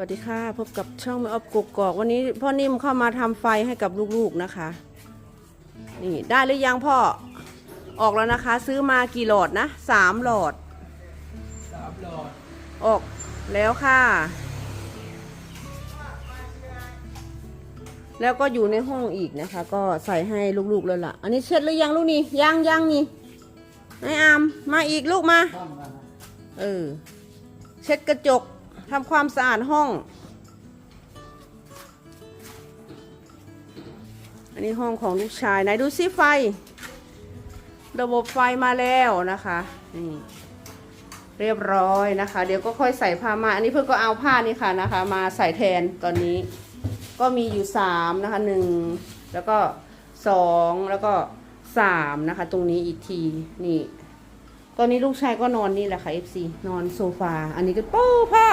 สวัสดีค่ะ พบกับช่องแม่ออบกกอกวันนี้พ่อนิ่มเข้ามาทำไฟให้กับลูกๆนะคะ นี่ได้หรือยังพ่อออกแล้วนะคะ ซื้อมากี่หลอดนะสามหลอดสามหลอด ออกแล้วค่ะ แล้วก็อยู่ในห้องอีกนะคะ ก็ใส่ให้ลูกๆแล้วล่ะ อันนี้เช็ดหรือยังลูกนี่ยังยังนี่ไอ้อามมาอีกลูกมาบ้างนะเออ เช็ดกระจก ทำความสะอาดห้อง อันนี้ห้องของลูกชายไหนดูซิไฟ ระบบไฟมาแล้วนะคะนี่เรียบร้อยนะคะ เดี๋ยวก็ค่อยใส่ผ้ามาอันนี้เพื่อนก็เอาผ้านี่ค่ะนะคะ มาใส่แทนตอนนี้ ก็มีอยู่สามนะคะหนึ่งแล้วก็สองแล้วก็สามนะคะ ตรงนี้อีกทีนี่ ตอนนี้ลูกชายก็นอนนี่แหละค่ะ FC นอนโซฟา อันนี้ก็ปู้พ่อ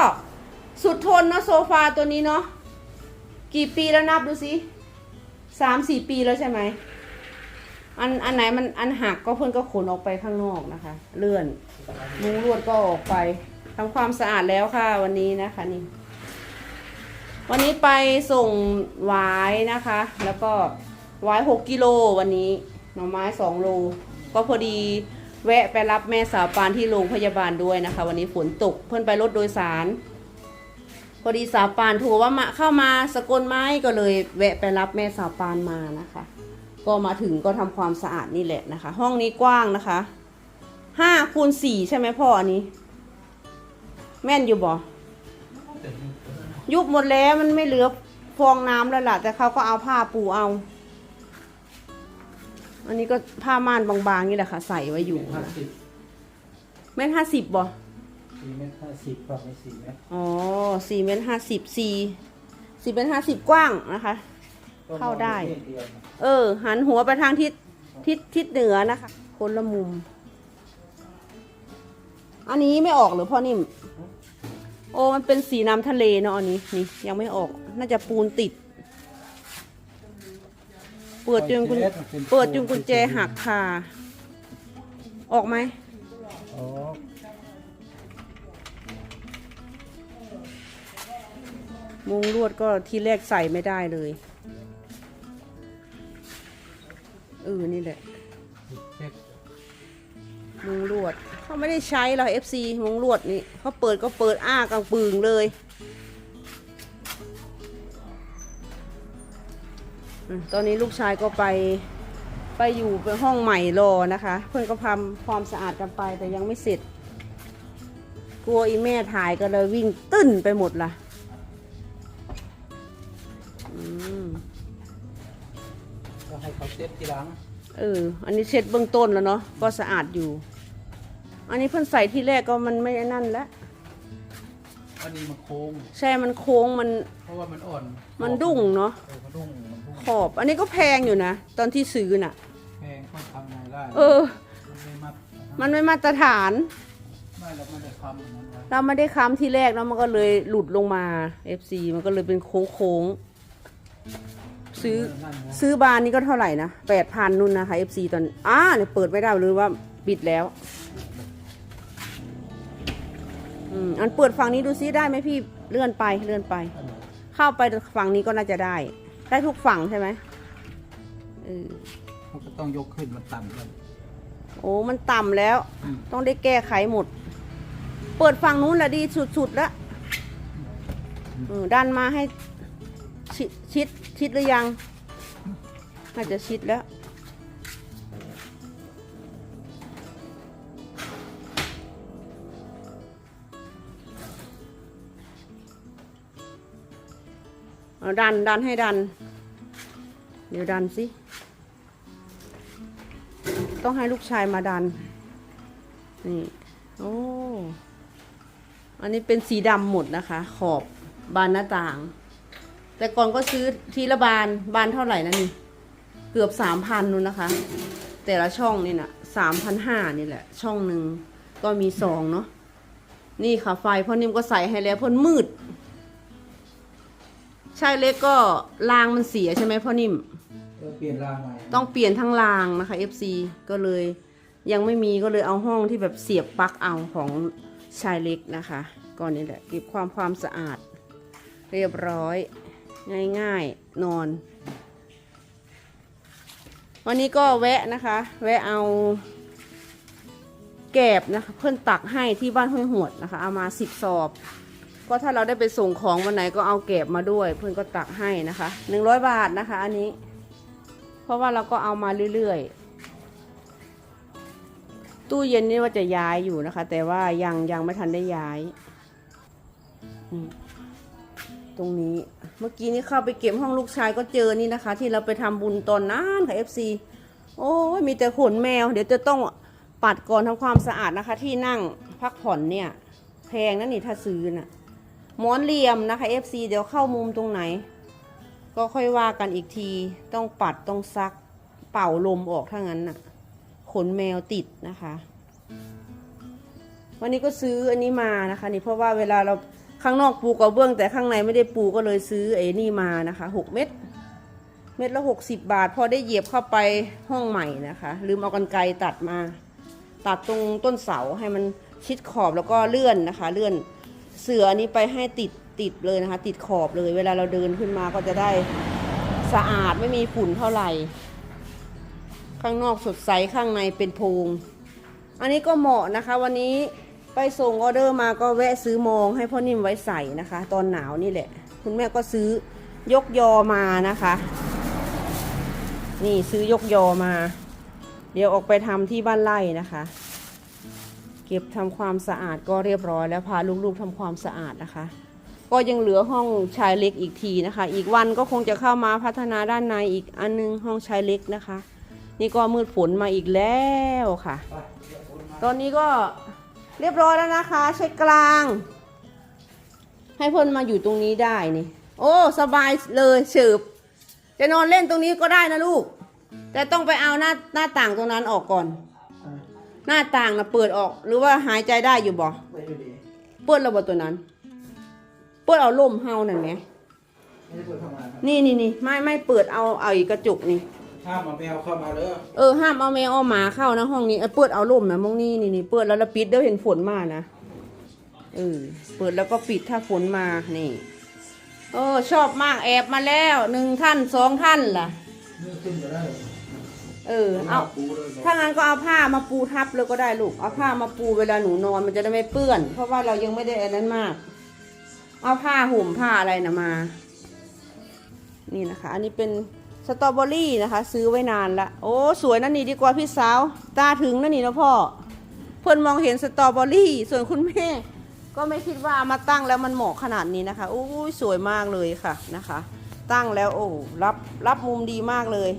สุดทนเนาะโซฟาตัวนี้เนาะ กี่ปีแล้วนับดูสิสามสี่ปีแล้วใช่ไหม อันอันไหนมันอันหักก็เพื่อนก็ขนออกไปข้างนอกนะคะ เลื่อนมุ้งลวดก็ออกไปทำความสะอาดแล้วค่ะวันนี้นะคะนี่ วันนี้ไปส่งหวายนะคะ แล้วก็หวายหกกิโลวันนี้ หน่อไม้สองโล ก็พอดี แวะไปรับแม่สาวปานที่โรงพยาบาลด้วยนะคะ วันนี้ฝนตกเพื่อนไปรถโดยสาร พอดีสาวปานโทรว่ามาเข้ามาสกลไม้ก็เลย แวะไปรับแม่สาวปานมานะคะ ก็มาถึงก็ทำความสะอาดนี่แหละนะคะ ห้องนี้กว้างนะคะห้าคูณสี่ใช่ไหมพ่ออันนี้ แม่นอยู่บ่ยุบหมดแล้วมันไม่เหลือฟองน้ำแล้วล่ะ แต่เขาก็เอาผ้าปูเอา อันนี้ก็ผ้าม่านบางๆนี่แหละค่ะ ใส่ไว้อยู่ห้าสิบเมตรห้าสิบบ่สี่เมตรห้าสิบปรับไปสี่เมตรอ๋อสี่เมตรห้าสิบสี่สี่เมตรห้าสิบกว้างนะคะ เข้าได้ก็นอนอยู่ที่เยวนะเออ หันหัวไปทางทิศทิศทิศเหนือนะคะ คนละมุม อันนี้ไม่ออกเหรือพ่อนิ่ม โอ้มันเป็นสีน้ำทะเลเนาะอันนี้นี่ยังไม่ออก น่าจะปูนติด เปิดจนกุญเปิดจนกุญแจหักค่ะ ออกไหมอ๋อมุงลวดก็ที่แรกใส่ไม่ได้เลยเออนี่แหละเช็คมุงลวดเขาไม่ได้ใช้หรอก FC มุงลวดนี่เขาเปิดก็เปิดอ้ากลางปึงเลย ตอนนี้ลูกชายก็ไปไปอยู่ไปห้องใหม่รอนะคะ เพื่อนก็ทำความสะอาดกันไปแต่ยังไม่เสร็จ กลัวอีแม่ถ่ายก็เลยวิ่งตึ้นไปหมดละอืมก็ให้เขาเซ็ตทีหลังเออ อันนี้เช็ดเบื้องต้นแล้วเนาะก็สะอาดอยู่ อันนี้เพิ่นใส่ที่แรกก็มันไม่นั่นแล้วอันนี้มันโค้ง ใช่มันโค้งมัน เพราะว่ามันอ่อน มันดุ้งเนาะ เออมันดุ้งมันดุ้ง ขอบ อันนี้ก็แพงอยู่นะ ตอนที่ซื้อน่ะ แพงก็ทำไงได้เออ มันไม่มัดนะมันไม่มาตรฐาน ไม่เราไม่ได้ทำอย่างนั้นไว้เราไม่ได้ค้ำที่แรกเนาะมันก็เลยหลุดลงมา FC มันก็เลยเป็นโค้งโค้งๆซื้อ นั่นนะซื้อบานนี้ก็เท่าไหร่นะแปดพันนู่นนะคะ FC ตอนอ่าเนี่ยเปิดไม่ได้หรือว่าปิดแล้ว อืม อันเปิดฝั่งนี้ดูซิได้ไหมพี่เลื่อนไปเลื่อนไปอันไหนเข้าไปฝั่งนี้ก็น่าจะได้ ได้ทุกฝั่งใช่ไหมเออมันก็ต้องยกขึ้นมันต่ำกันโอ้ มันต่ำแล้วอืมต้องได้แก้ไขหมด เปิดฝั่งนู้นแหละดีสุดๆแล้วเออดันมาให้ชิดชิดชิดหรือยัง น่าจะชิดแล้วเอาดันดันให้ดันเดี๋ยวดันสิ ต้องให้ลูกชายมาดัน นี่ โอ้ อันนี้เป็นสีดำหมดนะคะ ขอบบานหน้าต่าง แต่ก่อนก็ซื้อทีละบาน บานเท่าไหร่นะนี่ เกือบสามพันนู่นนะคะ แต่ละช่องนี่นะสามพันห้านี่แหละ ช่องหนึ่งก็มีสองเนาะ นี่ค่ะไฟพ่อนิ่มก็ใส่ให้แล้วพ่นมืดใช่เล็กก็รางมันเสียใช่ไหมพ่อนิ่ม เออเปลี่ยนรางใหม่ต้องเปลี่ยนทั้งรางนะคะ FC ก็เลยยังไม่มีก็เลยเอาห้องที่แบบเสียบปลั๊กเอาของชายเล็กนะคะก่อนนี้แหละเก็บความความสะอาด เรียบร้อย ง่ายๆนอน วันนี้ก็แวะนะคะ แวะเอาแกบนะคะเพื่อนตักให้ที่บ้านห้วยหวดนะคะ เอามาสิบสอบ ก็ถ้าเราได้ไปส่งของวันไหนก็เอาแกบมาด้วย เพื่อนก็ตักให้นะคะหนึ่งร้อยบาทนะคะ อันนี้ เพราะว่าเราก็เอามาเรื่อยๆ ตู้เย็นนี่ว่าจะย้ายอยู่นะคะ แต่ว่ายังยังไม่ทันได้ย้าย ตรงนี้ เมื่อกี้นี้เข้าไปเก็บห้องลูกชายก็เจอนี่นะคะ ที่เราไปทำบุญตอนนั้นค่ะ FC โอ้ยมีแต่ขนแมว เดี๋ยวจะต้องปัดก่อนทำความสะอาดนะคะ ที่นั่งพักผ่อนเนี่ย แพงนะนี่ถ้าซื้อน่ะหมอนเหลี่ยมนะคะ FC เดี๋ยวเข้ามุมตรงไหน ก็ค่อยว่ากันอีกที ต้องปัดต้องซักเป่าลมออกถ้างั้นน่ะ ขนแมวติดนะคะ วันนี้ก็ซื้ออันนี้มานะคะ นี่เพราะว่าเวลาเราข้างนอกปูกระเบื้องแต่ข้างในไม่ได้ปูก็เลยซื้อไอ้นี่มานะคะหกเม็ดเม็ดละหกสิบบาท พอได้เหยียบเข้าไปห้องใหม่นะคะ ลืมเอากันไกรตัดมา ตัดตรงต้นเสาให้มันชิดขอบแล้วก็เลื่อนนะคะ เลื่อนเสืออันนี้ไปให้ติด ติดเลยนะคะ ติดขอบเลย เวลาเราเดินขึ้นมาก็จะได้สะอาดไม่มีฝุ่นเท่าไหร่ ข้างนอกสดใสข้างในเป็นโพรงอันนี้ก็เหมาะนะคะ วันนี้ไปส่งออเดอร์มาก็แวะซื้อมองให้พ่อนิ่มไว้ใส่นะคะ ตอนหนาวนี่แหละ คุณแม่ก็ซื้อยกยอมานะคะ นี่ซื้อยกยอมา เดี๋ยวออกไปทำที่บ้านไร่นะคะ เก็บทำความสะอาดก็เรียบร้อยแล้วพาลูกๆทำความสะอาดนะคะ ก็ยังเหลือห้องชายเล็กอีกทีนะคะ อีกวันก็คงจะเข้ามาพัฒนาด้านในอีกอันนึงห้องชายเล็กนะคะ นี่ก็มืดฝนมาอีกแล้วค่ะไปเดี๋ยวคนมาตอนนี้ก็เรียบร้อยแล้วนะคะใช้กลาง ให้เพิ่นมาอยู่ตรงนี้ได้นี่โอ้ สบายเลยเฉิบจะนอนเล่นตรงนี้ก็ได้นะลูก แต่ต้องไปเอาหน้าหน้าต่างตรงนั้นออกก่อนอะหน้าต่างนะเปิดออกหรือว่าหายใจได้อยู่บ่ไปดูดีเปิดระบบตัวนั้น เปิดเอาล่มเฮานั่นไหมไม่ได้เปิดทำงานครับนี่นี่นี่ไม่ไม่เปิดเอาเอาอีกกระจุกนี่ ห้ามเอาแมวเข้ามาเลยเออห้ามเอาแมวเอาหมาเข้านะห้องนี้เออเปิดเอาล่มนะมองนี่นี่นี่เปิดแล้วเราปิดเดี๋ยวเห็นฝนมานะเออเปิดแล้วก็ปิดถ้าฝนมานี่เออชอบมากแอบมาแล้วหนึ่งท่านสองท่านล่ะ นี่ขึ้นก็ได้เออเอาปูเลยเนอะถ้างั้นก็เอาผ้ามาปูทับเลยก็ได้ลูกเอาผ้ามาปูเวลาหนูนอนมันจะได้ไม่เปื้อน เพราะว่าเรายังไม่ได้อันนั้นมาก เอาผ้าห่มผ้าอะไรนะมา นี่นะคะ อันนี้เป็นสตรอเบอรี่นะคะ ซื้อไว้นานละโอ้สวยนั่นนี่ดีกว่าพี่สาว ตาถึงนั่นนี่นะพ่อ เพื่อนมองเห็นสตรอเบอรี่ ส่วนคุณแม่ ก็ไม่คิดว่ามาตั้งแล้วมันเหมาะขนาดนี้นะคะโอ้สวยมากเลยค่ะนะคะ ตั้งแล้วโอ้รับรับมุมดีมากเลย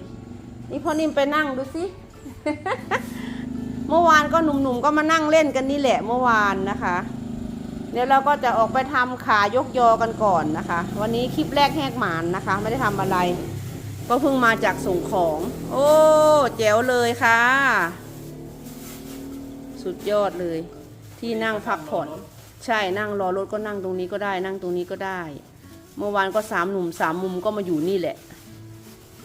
นี่พ่อนิ่มไปนั่งดูสิเมื่อวานก็หนุ่มๆก็มานั่งเล่นกันนี่แหละเมื่อวานนะคะ ดี๋ยวเราก็จะออกไปทำขายกยอกันก่อนนะคะ วันนี้คลิปแรกแหกหมานนะคะ ไม่ได้ทำอะไร ก็เพิ่งมาจากส่งของ โอ้แจ๋วเลยค่ะ สุดยอดเลย ที่นั่งพักผ่อน ใช่นั่งรอรถก็นั่งตรงนี้ก็ได้ นั่งตรงนี้ก็ได้ เมื่อวานก็สามหนุ่มสามมุมก็มาอยู่นี่แหละ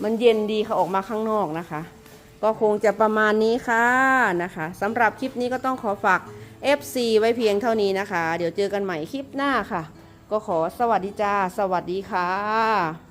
มันเย็นดีค่ะออกมาข้างนอกนะคะ ก็คงจะประมาณนี้ค่ะนะคะสำหรับคลิปนี้ก็ต้องขอฝาก FC ไว้เพียงเท่านี้นะคะ เดี๋ยวเจอกันใหม่คลิปหน้าค่ะ ก็ขอสวัสดีจ้า สวัสดีค่ะ